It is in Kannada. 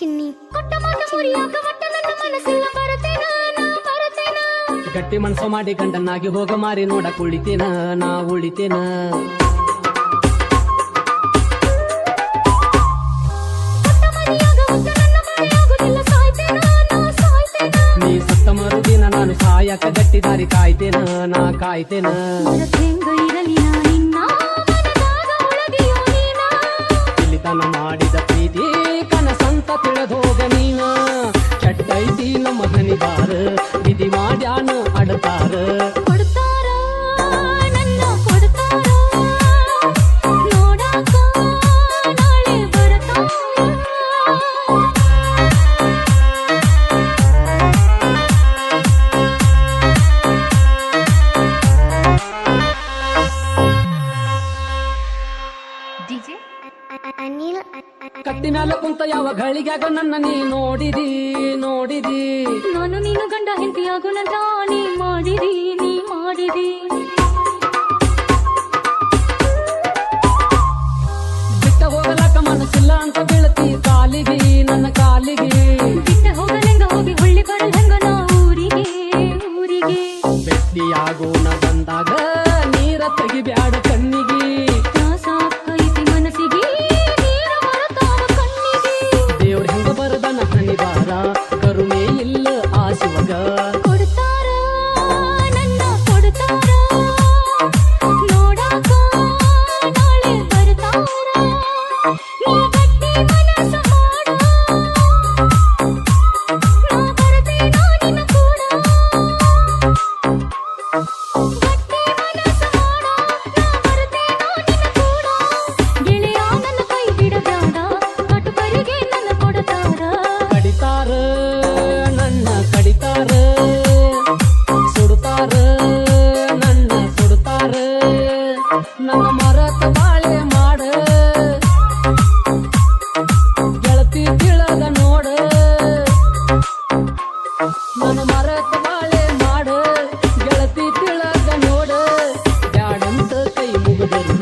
ಚಿನ್ನಿ. ಗಟ್ಟಿ ಮನಸ್ಸು ಮಾಡಿ ಗಂಡನಾಗಿ ಹೋಗ ಮಾರಿ ನೋಡಕ್ ಉಳಿತೇನ ನಾ ಉಳಿತೇನ. ನೀ ಸತ್ತ ಮರುದಿನ ನಾನು ಸಾಯಕ ಗಟ್ಟಿ ದಾರಿ ಕಾಯ್ತೇನ ನಾ ಕಾಯ್ತೇನ. ಇರಲಿ ಮಾಡಿದ হাতটা তুলে ধর ಅನಿಲ್ ಕತ್ತಿನಾಲ ಕುಂತ ಯಾವ ಗಳಿಗ್ಯಾಗ ನನ್ನ ನೀ ನೋಡಿದಿ ನೋಡಿದಿ? ನಾನು ನೀನು ಗಂಡ ಹೆಂಡತಿಯಾಗುನಂತ ನೀ ಮಾಡಿದಿ ನೀ ಮಾಡಿದಿ. ಬಿಟ್ಟ ಹೋಗಲಕ ಮನಸ್ಸಿಲ್ಲ ಅಂತ ಬೀಳತಿ ಕಾಲಿಗೆ ನನ್ನ ಕಾಲಿಗೆ. ಬಿಟ್ಟ ಹೋಗಲೆಂಗ ಹೋಗಿ ಹೊಳ್ಳಿ ಬರಲ್ ಹೆಂಗ ನಾ ಊರಿಗೆ ಊರಿಗೆ. ಬೆಟ್ಟಿಯಾಗೋಣ ಬಂದಾಗ ನೀರ ತೆಗಿಬ್ಯಾಡ ಕಣ್ಣಿಗೆ. ನನ್ನ ಮರತ ಬಾಳೆ ಮಾಡ ಮಾಡ